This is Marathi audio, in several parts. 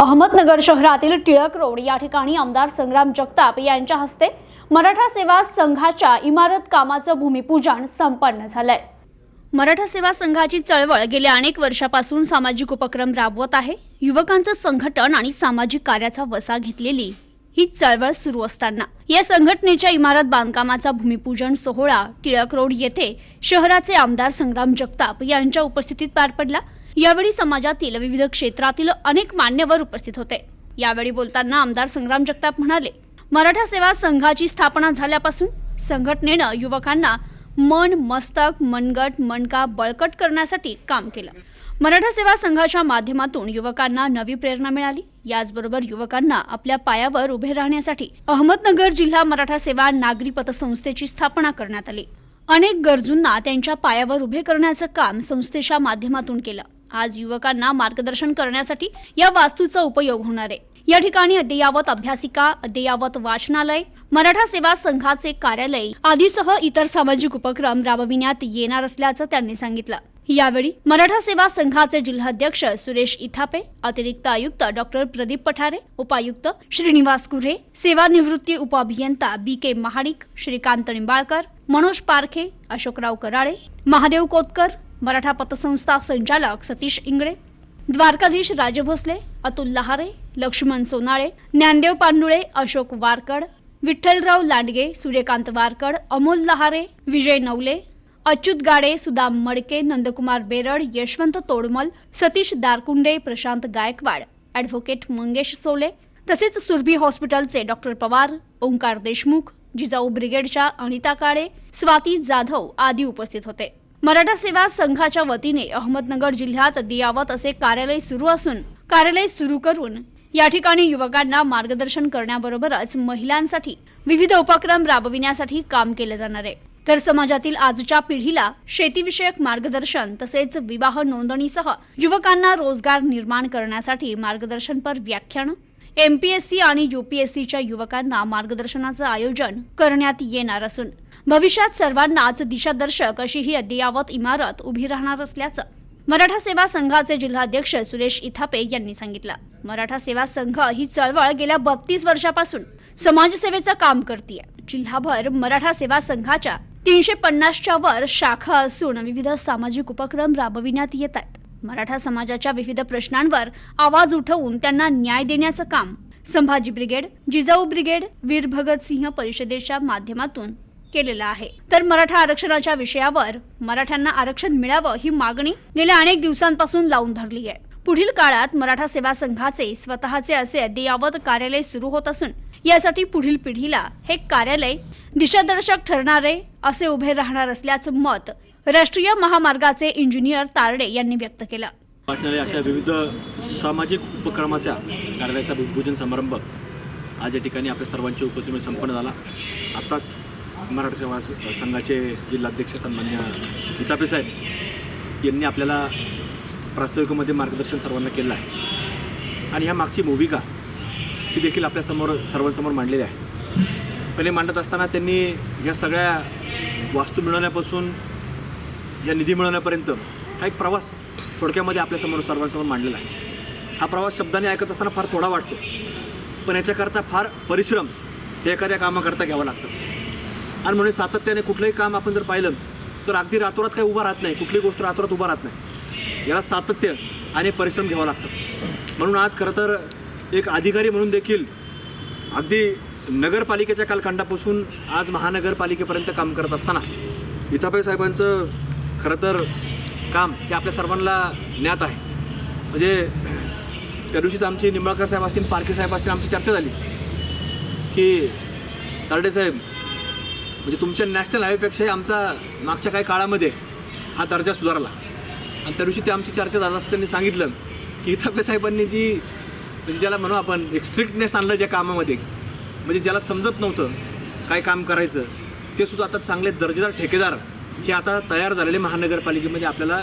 अहमदनगर शहरातील टिळक रोड या ठिकाणी आमदार संग्राम जगताप यांच्या हस्ते मराठा सेवा संघाच्या इमारत कामाचं भूमिपूजन संपन्न झालंय. मराठा सेवा संघाची चळवळ गेल्या अनेक वर्षापासून सामाजिक उपक्रम राबवत आहे. युवकांचं संघटन आणि सामाजिक कार्याचा वसा घेतलेली ही चळवळ सुरू असताना या संघटनेच्या इमारत बांधकामाचा भूमिपूजन सोहळा टिळक रोड येथे शहराचे आमदार संग्राम जगताप यांच्या उपस्थितीत पार पडला. यावेळी समाजातील विविध क्षेत्रातील अनेक मान्यवर उपस्थित होते. यावेळी बोलताना आमदार संग्राम जगताप म्हणाले मराठा सेवा संघाची स्थापना झाल्यापासून संघटनेनं युवकांना मन मस्तक मनगट मनका बळकट करण्यासाठी काम केलं. मराठा सेवा संघाच्या माध्यमातून युवकांना नवी प्रेरणा मिळाली. याचबरोबर युवकांना आपल्या पायावर उभे राहण्यासाठी अहमदनगर जिल्हा मराठा सेवा नागरी पतसंस्थेची स्थापना करण्यात आली. अनेक गरजूंना त्यांच्या पायावर उभे करण्याचं काम संस्थेच्या माध्यमातून केलं. आज युवकांना मार्गदर्शन करण्यासाठी या वास्तूचा उपयोग होणार आहे. या ठिकाणी अद्ययावत अभ्यासिका अद्ययावत वाचनालय मराठा सेवा संघाचे कार्यालय आदीसह इतर सामाजिक उपक्रम राबविण्यात येणार असल्याचं त्यांनी सांगितलं. यावेळी मराठा सेवा संघाचे जिल्हाध्यक्ष सुरेश इथापे अतिरिक्त आयुक्त डॉक्टर प्रदीप पठारे उपायुक्त श्रीनिवास कुरे सेवानिवृत्ती उपअभियंता बी के महाडिक श्रीकांत निंबाळकर मनोज पारखे अशोकराव कराळे महादेव कोतकर मराठा पतसंस्था संचालक सतीश इंगळे द्वारकाधीश राजे भोसले अतुल लहारे लक्ष्मण सोनाळे ज्ञानदेव पांडुळे अशोक वारकड विठ्ठलराव लांडगे सूर्यकांत वारकड अमोल लहारे विजय नवले अच्युत गाडे सुदाम मडके नंदकुमार बेरड यशवंत तोडमल सतीश दारकुंडे प्रशांत गायकवाड ॲडव्होकेट मंगेश सोले तसेच सुरभी हॉस्पिटलचे डॉक्टर पवार ओंकार देशमुख जिजाऊ ब्रिगेडच्या अनिता काळे स्वाती जाधव आदी उपस्थित होते. मराठा सेवा संघाच्या वतीने अहमदनगर जिल्ह्यात दियावत असे कार्यालय सुरू असून कार्यालय सुरू करून या ठिकाणी युवकांना मार्गदर्शन करण्याबरोबरच महिलांसाठी विविध उपक्रम राबविण्यासाठी काम केले जाणार आहे. तर समाजातील आजच्या पिढीला शेतीविषयक मार्गदर्शन तसेच विवाह नोंदणीसह युवकांना रोजगार निर्माण करण्यासाठी मार्गदर्शनपर व्याख्यानं एमपीएससी आणि युपीएससीच्या युवकांना मार्गदर्शनाचं आयोजन करण्यात येणार असून भविष्यात सर्वांनाच दिशादर्शक अशी ही अद्ययावत इमारत उभी राहणार असल्याचं मराठा सेवा संघाचे जिल्हाध्यक्ष सुरेश इथापे यांनी सांगितलं. मराठा सेवा संघ ही चळवळ गेल्या बत्तीस वर्षापासून समाजसेवेचं काम करते जिल्हाभर मराठा सेवा संघाच्या तीनशे पन्नासच्या वर शाखा असून विविध सामाजिक उपक्रम राबविण्यात येत आहेत. मराठा समाजाच्या विविध प्रश्नांवर आवाज उठवून त्यांना न्याय देण्याचं काम संभाजी ब्रिगेड जिजाऊ ब्रिगेड वीर भगतसिंह परिषदेच्या माध्यमातून केलेलं आहे. तर मराठा आरक्षणाच्या विषयावर मराठ्यांना आरक्षण मिळावं ही मागणी गेल्या अनेक दिवसांपासून लावून धरली आहे. पुढील काळात मराठा सेवा संघाचे स्वतःचे असे अद्ययावत कार्यालय सुरू होत असून यासाठी पुढील पिढीला हे कार्यालय दिशादर्शक ठरणारे असे उभे राहणार असल्याचं मत राष्ट्रीय महामार्गाचे इंजिनियर तारडे यांनी व्यक्त केलं. वाचनालय अशा विविध सामाजिक उपक्रमाच्या कार्यालयाचा भूमिपूजन समारंभ आज या ठिकाणी आपल्या सर्वांच्या उपस्थितीमध्ये संपन्न झाला. आत्ताच मराठा सेवा संघाचे जिल्हाध्यक्ष सन्मान्य गीतापे साहेब यांनी आपल्याला प्रास्ताविकामध्ये मार्गदर्शन सर्वांना केलं आहे. आणि ह्या मागची भूमिका ही देखील आपल्यासमोर सर्वांसमोर मांडलेली आहे. पहिले मांडत असताना त्यांनी ह्या सगळ्या वास्तू मिळवण्यापासून या निधी मिळवण्यापर्यंत हा एक प्रवास थोडक्यामध्ये आपल्यासमोर सर्वांसमोर मांडलेला आहे. हा प्रवास शब्दाने ऐकत असताना फार थोडा वाटतो. पण याच्याकरता फार परिश्रम हे एखाद्या कामाकरता घ्यावं लागतं. आणि म्हणून सातत्याने कुठलंही काम आपण जर पाहिलं तर अगदी रातोरात काही उभा राहत नाही. कुठली गोष्ट रातोरात उभा राहत नाही. याला सातत्य आणि परिश्रम घ्यावा लागतं. म्हणून आज खरं तर एक अधिकारी म्हणून देखील अगदी नगरपालिकेच्या कालखंडापासून आज महानगरपालिकेपर्यंत काम करत असताना इथापे साहेबांचं खरं तर काम हे आपल्या सर्वांना ज्ञात आहे. म्हणजे त्या दिवशीच आमची निंबाळकर साहेब असतील पारखे साहेब असतील आमची चर्चा झाली. की तरडे साहेब म्हणजे तुमच्या नॅशनल हायवेपेक्षाही आमचा मागच्या काही काळामध्ये हा दर्जा सुधारला. आणि त्या दिवशी ते आमची चर्चा झाला असं त्यांनी सांगितलं. की इथापे साहेबांनी जी म्हणजे ज्याला म्हणू आपण एक स्ट्रिक्टनेस आणलं ज्या कामामध्ये. म्हणजे ज्याला समजत नव्हतं काय काम करायचं ते सुद्धा आता चांगले दर्जेदार ठेकेदार हे आता तयार झालेले महानगरपालिकेमध्ये आपल्याला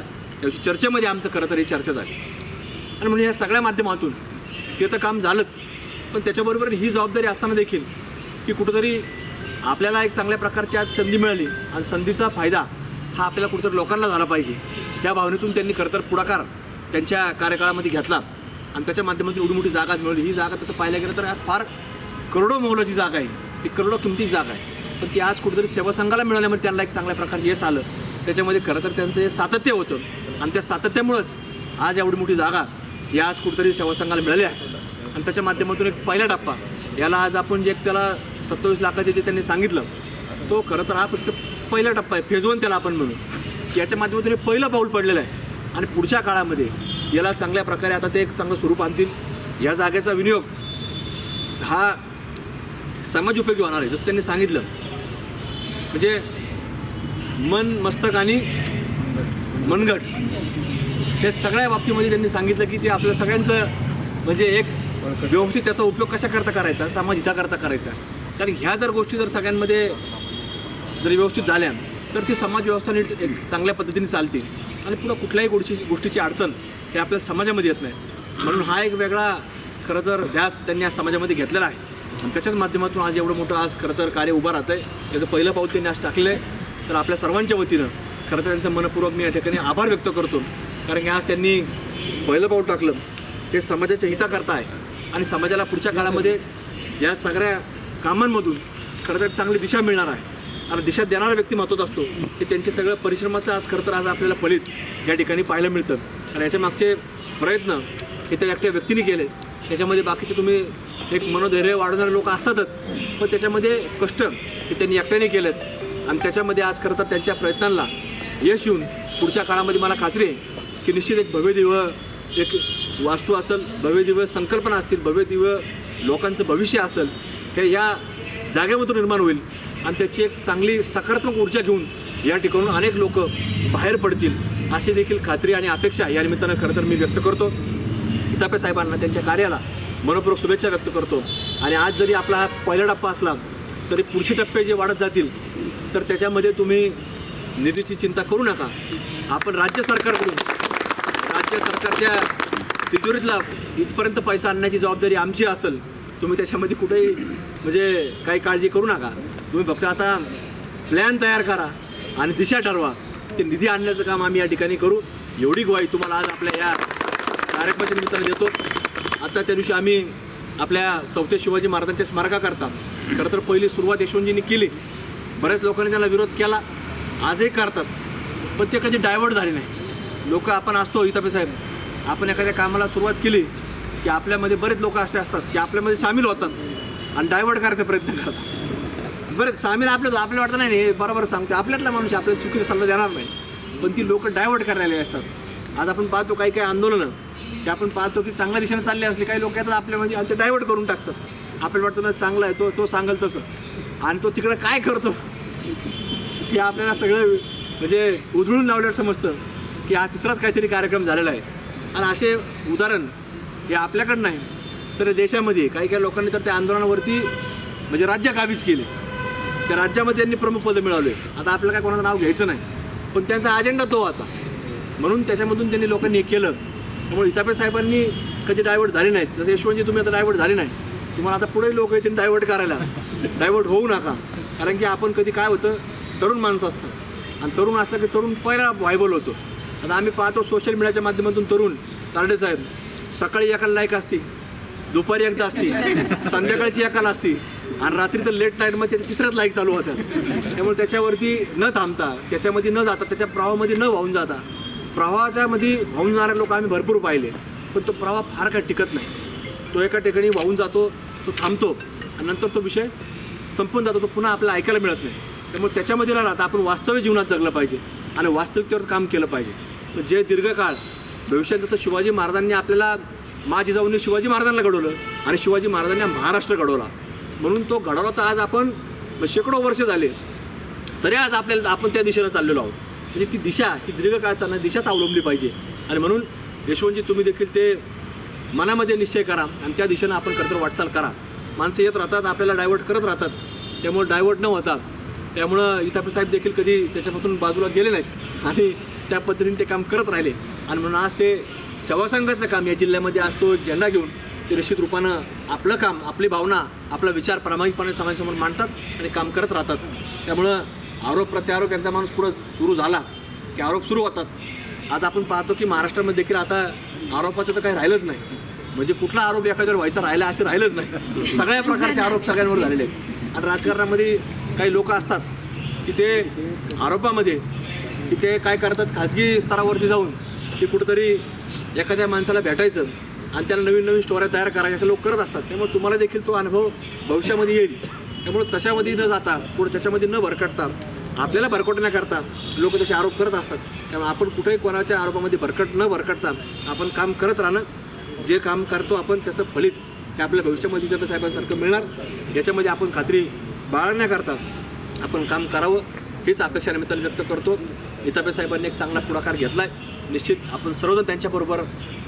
याची चर्चेमध्ये आमचं खरं तर ही चर्चा झाली. आणि म्हणजे या सगळ्या माध्यमातून ते तर काम झालंच. पण त्याच्याबरोबर ही जबाबदारी असताना देखील की कुठंतरी आपल्याला एक चांगल्या प्रकारची आज संधी मिळाली आणि संधीचा फायदा हा आपल्याला कुठंतरी लोकांना झाला पाहिजे. या भावनेतून त्यांनी खरं तर पुढाकार त्यांच्या कार्यकाळामध्ये घेतला आणि त्याच्या माध्यमातून एवढी मोठी जागा मिळवली. ही जागा तसं पाहायला गेलं तर फार करोडो मोलाची जागा आहे. ही करोडो किमतीची जागा आहे. पण ती आज कुठेतरी सेवा संघाला मिळाल्यामुळे त्यांना एक चांगल्या प्रकारे यश आलं. त्याच्यामध्ये खरं तर त्यांचं हे सातत्य होतं. आणि त्या सातत्यामुळंच आज एवढी मोठी जागा ही आज कुठेतरी सेवासंघाला मिळाली आहे. आणि त्याच्या माध्यमातून एक पहिला टप्पा याला आज आपण जे एक त्याला सत्तावीस लाखाचे जे त्यांनी सांगितलं तो खरं तर हा फक्त पहिला टप्पा आहे फेज वन त्याला आपण म्हणू. याच्या माध्यमातून हे पहिलं पाऊल पडलेलं आहे. आणि पुढच्या काळामध्ये याला चांगल्या प्रकारे आता ते एक चांगलं स्वरूप आणतील. या जागेचा विनियोग हा समाज उपयोगी होणार आहे जसं त्यांनी सांगितलं. म्हणजे मन मस्तक आणि मनगट. हे सगळ्या बाबतीमध्ये त्यांनी सांगितलं की ते आपल्या सगळ्यांचं म्हणजे एक व्यवस्थित त्याचा उपयोग कशा करता करायचा समाज हिताकरता करायचा. कारण ह्या जर गोष्टी जर सगळ्यांमध्ये जर व्यवस्थित झाल्या तर ती समाज व्यवस्था नीट एक चांगल्या पद्धतीने चालते आणि पुन्हा कुठल्याही गोष्टी गोष्टीची अडचण हे आपल्या समाजामध्ये येत नाही. म्हणून हा एक वेगळा खरं तर ध्यास त्यांनी आज समाजामध्ये घेतलेला आहे. आणि त्याच्याच माध्यमातून आज एवढं मोठं आज खरं तर कार्य उभं राहतं आहे याचं पहिलं पाऊल त्यांनी आज टाकलेलं आहे तर आपल्या सर्वांच्या वतीनं खरं तर त्यांचं मनपूर्वक मी या ठिकाणी आभार व्यक्त करतो. कारण की आज त्यांनी पहिलं पाऊल टाकलं. हे समाजाच्या हिताकरता आहे आणि समाजाला पुढच्या काळामध्ये या सगळ्या कामांमधून खरं तर चांगली दिशा मिळणार आहे. आणि दिशा देणारा व्यक्ती महत्त्वाचा असतो. की त्यांचे सगळं परिश्रमाचं आज खरं तर आज आपल्याला फलित या ठिकाणी पाहायला मिळतं. आणि याच्या मागचे प्रयत्न हे त्या एकट्या व्यक्तीने केले. त्याच्यामध्ये बाकीचे तुम्ही एक मनोधैर्य वाढवणारे लोक असतातच. पण त्याच्यामध्ये कष्ट हे त्यांनी एकट्याने केलेत. आणि त्याच्यामध्ये आज खरं तर त्यांच्या प्रयत्नांना यश येऊन पुढच्या काळामध्ये मला खात्री आहे की निश्चित एक भव्यदिव्य एक वास्तू असेल भव्य दिव्य संकल्पना असतील भव्य दिव्य लोकांचं भविष्य असेल हे या जागेमधून निर्माण होईल. आणि त्याची एक चांगली सकारात्मक ऊर्जा घेऊन या ठिकाणून अनेक लोक बाहेर पडतील अशी देखील खात्री आणि अपेक्षा या निमित्तानं खरं तर मी व्यक्त करतो. हितापे साहेबांना त्यांच्या कार्याला मनपूर्वक शुभेच्छा व्यक्त करतो. आणि आज जरी आपला हा पहिला टप्पा असला तरी पुढचे टप्पे जे वाढत जातील तर त्याच्यामध्ये तुम्ही निधीची चिंता करू नका. आपण राज्य सरकारकडून राज्य सरकारच्या तिजोरीतला इथपर्यंत पैसा आणण्याची जबाबदारी आमची असेल तुम्ही त्याच्यामध्ये कुठेही म्हणजे काही काळजी करू नका. तुम्ही फक्त आता प्लॅन तयार करा आणि दिशा ठरवा. ते निधी आणण्याचं काम आम्ही या ठिकाणी करू. एवढी ग्वाही तुम्हाला आज आपल्या या कार्यक्रमाच्या निमित्ताने देतो. आता त्या दिवशी आम्ही आपल्या चौथ्या शिवाजी महाराजांच्या स्मारकाकरता खरं तर पहिली सुरुवात यशवंतजींनी केली. बऱ्याच लोकांनी त्याला विरोध केला. आजही करतात. पण ते कधी डायव्हर्ट झाले नाही. लोक आपण असतो इथं साहेब. आपण एखाद्या कामाला सुरुवात केली की आपल्यामध्ये बरेच लोक असे असतात की आपल्यामध्ये सामील होतात आणि डायव्हर्ट करायचा प्रयत्न करतात. बरं सामील आपल्या आपल्याला वाटतं नाही नाही, हे बरोबर सांगतो आपल्यातला माणूस आपल्याला चुकीचा सल्ला देणार नाही. पण ती लोक डायव्हर्ट करायला असतात. आज आपण पाहतो काही काही आंदोलनं. की आपण पाहतो की चांगल्या दिशेने चालली असली काही लोक येतात आपल्यामध्ये म्हणजे आणि ते डायव्हर्ट करून टाकतात. आपल्याला वाटतं ना चांगला आहे तो तो सांगेल तसं. आणि तो तिकडं काय करतो? हे आपल्याला सगळं म्हणजे उधळून लावल्यावर समजतं की हा तिसराच काहीतरी कार्यक्रम झालेला आहे. आणि असे उदाहरण हे आपल्याकडं नाही. तर देशामध्ये काही काही लोकांनी तर त्या आंदोलनावरती म्हणजे राज्य काबीज केले? त्या राज्यामध्ये त्यांनी प्रमुख पदं मिळवले. आता आपल्याला काय कोणाचं नाव घ्यायचं नाही. पण त्यांचा अजेंडा तो आता. म्हणून त्याच्यामधून त्यांनी लोकांनी हे केलं. त्यामुळे इतापे साहेबांनी कधी डायव्हर्ट झाले नाहीत. जसं यशवंतजी तुम्ही आता डायव्हर्ट झाले नाही. तुम्हाला आता पुढे लोक येतील डायव्हर्ट करायला. डायव्हर्ट होऊ नका. कारण की आपण कधी काय होतं तरुण माणसं असतं आणि तरुण असलं की तरुण पहिला व्हायबल होतो. आता आम्ही पाहतो सोशल मीडियाच्या माध्यमातून तरुण तारडे साहेब सकाळी एकाला लाईक असते दुपारी एकदा असते संध्याकाळची एकाला असते आणि रात्री तर लेट नाईटमध्ये त्याच्या तिसऱ्याच लाईक चालू होत्या त्यामुळे त्याच्यावरती न थांबता त्याच्यामध्ये न जाता त्याच्या प्रवाहामध्ये न वाहून जाता प्रवाहाच्यामध्ये वाहून जाणारे लोक आम्ही भरपूर पाहिले. पण तो प्रवाह फार काही टिकत नाही. तो एका ठिकाणी वाहून जातो तो थांबतो आणि नंतर तो विषय संपून जातो तो पुन्हा आपल्याला ऐकायला मिळत नाही. त्यामुळे त्याच्यामध्ये न राहता आपण वास्तविक जीवनात जगलं पाहिजे आणि वास्तविकतेवर काम केलं पाहिजे. जे दीर्घकाळ भविष्यात जसं शिवाजी महाराजांनी आपल्याला मा जिजाऊंनी शिवाजी महाराजांना घडवलं आणि शिवाजी महाराजांनी महाराष्ट्र घडवला. म्हणून तो घडवला तर आज आपण शेकडो वर्ष झाले तरी आज आपल्याला आपण त्या दिशेनं चाललेलो आहोत. म्हणजे ती दिशा ही दीर्घकाळ चालणारी दिशाच अवलंबली पाहिजे. आणि म्हणून यशवंतजी तुम्ही देखील ते मनामध्ये निश्चय करा आणि त्या दिशेनं आपण खरंतर वाटचाल करा. माणसं येत राहतात आपल्याला डायव्हर्ट करत राहतात. त्यामुळे डायव्हर्ट न होता त्यामुळं इथापे साहेब देखील कधी त्याच्यापासून बाजूला गेले नाहीत. आणि त्या पद्धतीने ते काम करत राहिले. आणि म्हणून आज ते सेवासंघाचं काम या जिल्ह्यामध्ये आज तो झेंडा घेऊन ते निश्चित रूपानं आपलं काम आपली भावना आपला विचार प्रामाणिकपणे समाजासमोर मांडतात आणि काम करत राहतात. त्यामुळं आरोप प्रत्यारोप एकदा माणूस पुढं सुरू झाला की आरोप सुरू होतात. आज आपण पाहतो की महाराष्ट्रामध्ये देखील आता आरोपाचं तर काही राहिलंच नाही. म्हणजे कुठला आरोप एखाद्यावर व्हायचा राहिला असे राहिलंच नाही. सगळ्या प्रकारचे आरोप सगळ्यांवर झालेले आहेत. आणि राजकारणामध्ये काही लोक असतात की ते आरोपामध्ये की ते काय करतात खाजगी स्तरावरती जाऊन की कुठंतरी एखाद्या माणसाला भेटायचं आणि त्याला नवीन नवीन स्टोऱ्या तयार करायच्या असे लोक करत असतात. त्यामुळे तुम्हाला देखील तो अनुभव भविष्यामध्ये येईल. त्यामुळे तशामध्ये न जाता पुढे त्याच्यामध्ये न भरकटता आपल्याला भरकटण्याकरता लोक तसे आरोप करत असतात. त्यामुळे आपण कुठेही कोणाच्या आरोपामध्ये भरकट न भरकटता आपण काम करत राहणं जे काम करतो आपण त्याचं फलित हे आपल्या भविष्यामध्ये जर साहेबांसारखं मिळणार. याच्यामध्ये आपण खात्री बाळगण्याकरता आपण काम करावं हीच अपेक्षा निमित्ताने व्यक्त करतो. इतापे साहेबांनी एक चांगला पुढाकार घेतला आहे निश्चित आपण सर्वजण त्यांच्याबरोबर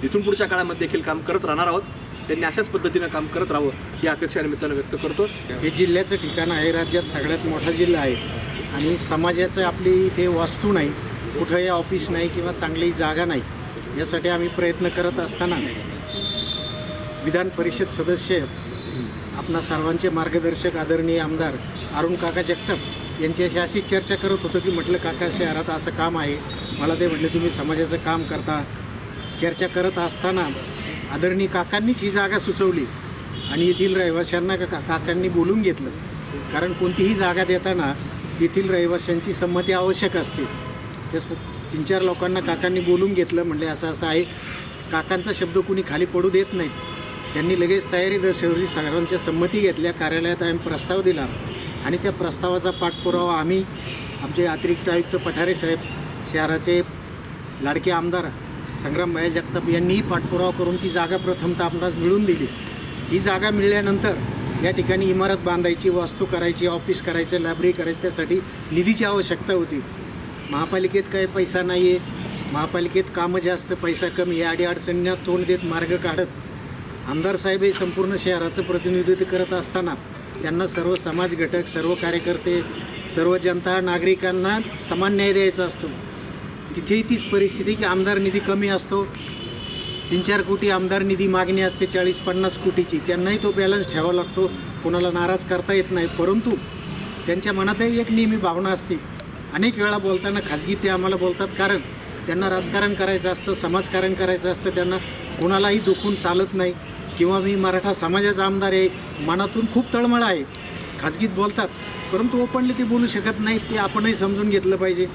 इथून पुढच्या काळामध्ये देखील काम करत राहणार आहोत. त्यांनी अशाच पद्धतीनं काम करत राहावं ही अपेक्षा निमित्तानं व्यक्त करतो. हे जिल्ह्याचं ठिकाण आहे राज्यात सगळ्यात मोठा जिल्हा आहे. आणि समाजाचं आपली इथे वास्तू नाही कुठंही ऑफिस नाही किंवा चांगली जागा नाही यासाठी आम्ही प्रयत्न करत असताना विधान परिषद सदस्य आपणा सर्वांचे मार्गदर्शक आदरणीय आमदार अरुण काका जगताप यांच्याशी अशी चर्चा करत होतो की म्हटलं काका शहरात असं काम आहे मला ते म्हटलं तुम्ही समाजाचं काम करता. चर्चा करत असताना आदरणीय काकांनीच ही जागा सुचवली आणि येथील रहिवाशांना का काकांनी बोलून घेतलं. कारण कोणतीही जागा देताना तेथील रहिवाशांची संमती आवश्यक असते. तसं तीन चार लोकांना काकांनी बोलून घेतलं म्हणले असं असं आहे. काकांचा शब्द कुणी खाली पडू देत नाही. त्यांनी लगेच तयारी दर्शवली सर्वांच्या संमती घेतल्या कार्यालयात आम्ही प्रस्ताव दिला आणि त्या प्रस्तावाचा पाठपुरावा आम्ही आमचे अतिरिक्त आयुक्त पठारे साहेब शहराचे लाडके आमदार संग्राम भया जगताप यांनीही पाठपुरावा करून ती जागा प्रथमतः आपणास मिळून दिली. ही जागा मिळाल्यानंतर या ठिकाणी इमारत बांधायची वास्तू करायची ऑफिस करायचं लायब्ररी करायची त्यासाठी निधीची आवश्यकता होती. महापालिकेत काही पैसा नाही आहे महापालिकेत कामं जास्त पैसा कमी या अडीअडचणींना तोंड देत मार्ग काढत आमदार साहेब हे संपूर्ण शहराचं प्रतिनिधित्व करत असताना त्यांना सर्व समाज घटक सर्व कार्यकर्ते सर्व जनता नागरिकांना समान न्याय द्यायचा असतो. तिथेही तीच परिस्थिती की आमदार निधी कमी असतो. तीन चार कोटी आमदार निधी मागणी असते चाळीस पन्नास कोटीची. त्यांनाही तो बॅलन्स ठेवावा लागतो. कोणाला नाराज करता येत नाही. परंतु त्यांच्या मनातही एक नेहमी भावना असते. अनेक वेळा बोलताना खाजगी ते आम्हाला बोलतात कारण त्यांना राजकारण करायचं असतं समाजकारण करायचं असतं. त्यांना कोणालाही दुखून चालत नाही. किंवा मी मराठा समाजाचा आमदार आहे. मनातून खूप तळमळ आहे. खाजगीत बोलतात. परंतु ओपनली ते बोलू शकत नाही. ते आपणही समजून घेतलं पाहिजे.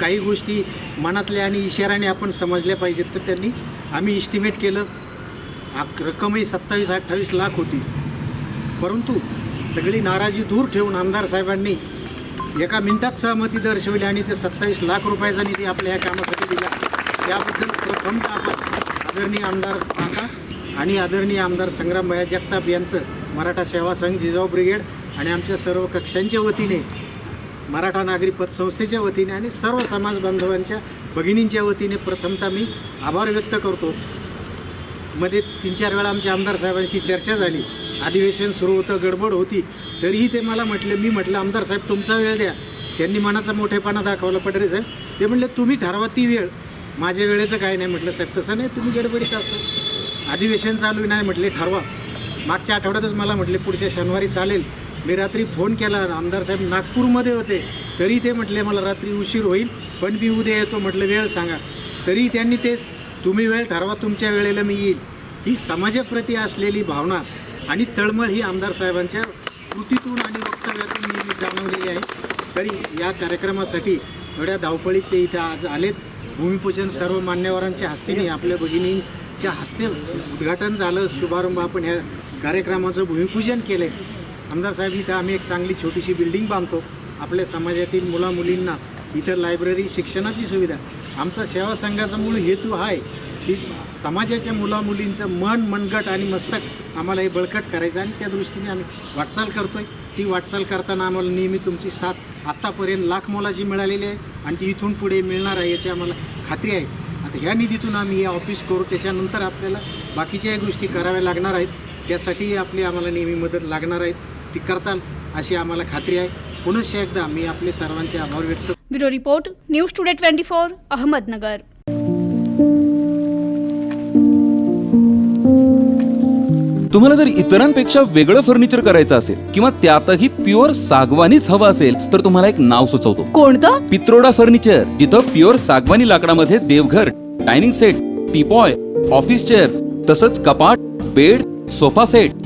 काही गोष्टी मनातल्या आणि इशाऱ्याने आपण समजल्या पाहिजेत. तर त्यांनी आम्ही इस्टिमेट केलं. रक्कमही सत्तावीस अठ्ठावीस लाख होती. परंतु सगळी नाराजी दूर ठेवून आमदार साहेबांनी एका मिनिटात सहमती दर्शवली आणि ते सत्तावीस लाख रुपयाचा निधी आपल्या या कामासाठी दिला. त्याबद्दल प्रथमतः आपण आदरणीय आमदार काका आणि आदरणीय आमदार संग्राम भया जगताप यांचं मराठा सेवा संघ जिजाऊ ब्रिगेड आणि आमच्या सर्व कक्षांच्या वतीने मराठा नागरी पतसंस्थेच्या वतीने आणि सर्व समाज बांधवांच्या भगिनींच्या वतीने प्रथमतः मी आभार व्यक्त करतो. मध्ये तीन चार वेळा आमच्या आमदार साहेबांशी चर्चा झाली. अधिवेशन सुरू होतं गडबड होती. तरीही ते मला म्हटले मी म्हटलं आमदार साहेब तुमचा वेळ द्या. त्यांनी मनाचा मोठेपणा दाखवला पडरे साहेब. ते म्हणले तुम्ही ठरवा ती वेळ. माझ्या वेळेचं काय नाही म्हटलं साहेब. तसं नाही तुम्ही गडबडीत असता. अधिवेशन चालू नाही म्हटले ठरवा. मागच्या आठवड्यातच मला म्हटले पुढच्या शनिवारी चालेल. मी रात्री फोन केला आमदार साहेब नागपूरमध्ये होते. तरी ते म्हटले मला रात्री उशीर होईल पण मी उद्या येतो. म्हटलं वेळ सांगा. तरी त्यांनी तेच तुम्ही वेळ ठरवा तुमच्या वेळेला मी येईल. ही समाजाप्रती असलेली भावना आणि तळमळ ही आमदार साहेबांच्या कृतीतून आणि वक्तव्यातून मी जाणवलेली आहे. तरी या कार्यक्रमासाठी एवढ्या धावपळीत ते इथे आज आलेत. भूमिपूजन सर्व मान्यवरांच्या हस्तेने आपल्या भगिनींच्या हस्ते उद्घाटन झालं. शुभारंभ आपण ह्या कार्यक्रमाचं भूमिपूजन केलं आहे आमदार साहेब इथं आम्ही एक चांगली छोटीशी बिल्डिंग बांधतो. आपल्या समाजातील मुलामुलींना इथं लायब्ररी शिक्षणाची सुविधा. आमचा सेवा संघाचा मूळ हेतू आहे की समाजाच्या मुलामुलींचं मन मनगट आणि मस्तक आम्हाला हे बळकट करायचं आणि त्या दृष्टीने आम्ही वाटचाल करतो आहे ती वाटचाल करताना आम्हाला नेहमी तुमची साथ आत्तापर्यंत लाख मोलाची मिळालेली आहे आणि ती इथून पुढे मिळणार आहे याची आम्हाला खात्री आहे. आता ह्या निधीतून आम्ही हे ऑफिस करू त्याच्यानंतर आपल्याला बाकीच्याही गोष्टी कराव्या लागणार आहेत. त्यासाठीही आपली आम्हाला नेहमी मदत लागणार आहेत. ती करताल अशी आम्हाला खात्री आहे. पुनश्च एकदा मी आपले सर्वांचे आभार व्यक्त bureau report news today twenty four Ahmednagar. तुम्हाला जर इतरांपेक्षा वेगळं फर्निचर करायचं असेल किंवा त्यातही प्युअर सागवानीच हवं असेल तर तुम्हाला एक नाव सुचवतो. कोणतं? पित्रोडा फर्निचर जिथं प्युअर सागवानी लाकडामध्ये देवघर dining set teapoy office chair तसंच कपाट bed sofa set